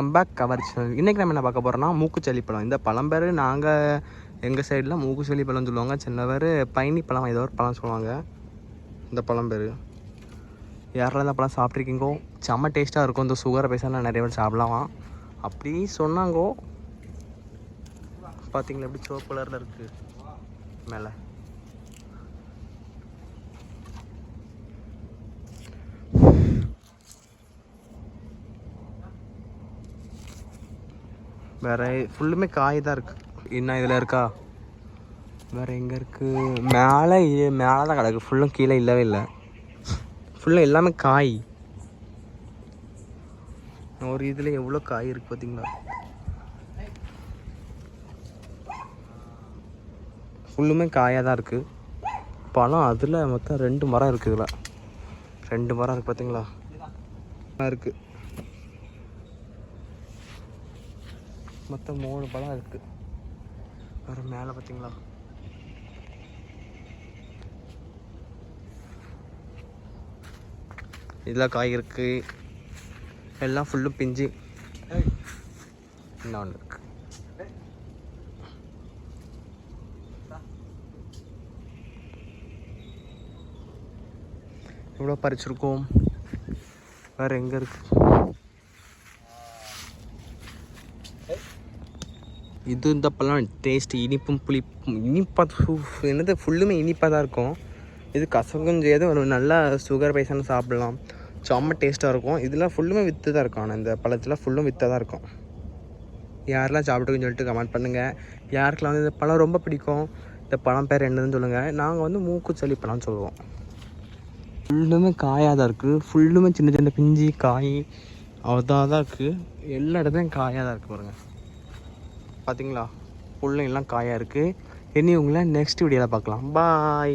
Comeback cover channel இன்றைக்கி நம்ம என்ன பார்க்க போகிறோம்னா மூக்குச்சளி பழம். இந்த பழம் பேர் நாங்கள் எங்கள் சைடில் மூக்குச்சளி பழம் சொல்லுவாங்க சின்ன பேர் பயணி பழம் ஏதோ ஒரு பழம் சொல்லுவாங்க. இந்த பழம் பேர் யாரெல்லாம் இந்த பழம் சாப்பிட்ருக்கீங்கோ செம்ம டேஸ்ட்டாக இருக்கும். இந்த சுகரை பேசலாம் நிறைய பேர் சாப்பிடலாம். அப்படி சொன்னாங்கோ. பார்த்தீங்களா எப்படி சிவப்பு கலரில் இருக்குது மேலே. வேற ஃபுல்லுமே காய் தான் இருக்கு. என்ன இதில் இருக்கா? வேற எங்கே இருக்கு? மேலே மேலே தான் கிடக்கு. ஃபுல்லும் கீழே இல்லவே இல்லை. ஃபுல்லாக எல்லாமே காய். ஒரு இதில் எவ்வளோ காய் இருக்கு பார்த்தீங்களா ஃபுல்லுமே காயாக தான் இருக்குது பழம் அதில் மொத்தம் ரெண்டு மரம் இருக்குது இதில். ரெண்டு மரம் இருக்குது பார்த்தீங்களா இருக்குது மொத்தம் மூணு பழம் இருக்குது வேறு மேலே பார்த்தீங்களா இதில் காய் இருக்கு. எல்லாம் ஃபுல்லும் பிஞ்சு. இன்னும் ஒன்று இருக்கு. எவ்வளோ பறிச்சிருக்கோம்? வேறு எங்கே இருக்கு? இது இந்த பழம் டேஸ்ட் இனிப்பும் புளிப்பும் இனிப்பாக என்னது ஃபுல்லுமே இனிப்பாக தான் இருக்கும். இது கசக்கும் செய்யாது ஒரு நல்லா சுகர் பேஷண்ட் சாப்பிடலாம். செம்ம டேஸ்ட்டாக இருக்கும். இதெல்லாம் ஃபுல்லுமே வித்து தான் இருக்கும். ஆனால் இந்த பழத்தில் ஃபுல்லும் வித்தாக தான் இருக்கும். யாரெல்லாம் சாப்பிட்டுக்குன்னு சொல்லிட்டு கமெண்ட் பண்ணுங்கள் யாருக்கெல்லாம் வந்து இந்த பழம் ரொம்ப பிடிக்கும் இந்த பழம் பேர் என்னதுன்னு சொல்லுங்கள் நாங்கள் வந்து மூக்குச்சளி பழம்னு சொல்லுவோம். ஃபுல்லுமே காயாக தான் இருக்குது ஃபுல்லுமே சின்ன சின்ன பிஞ்சி காய் அதான் தான் இருக்குது எல்லா இடத்துலையும் காயாக தான் இருக்குது பாருங்கள் பார்த்தீங்களா ஃபுல்லும் எல்லாம் காயாக இருக்குது இனி உங்களை நெக்ஸ்ட் வீடியோவில் பார்க்கலாம். பாய்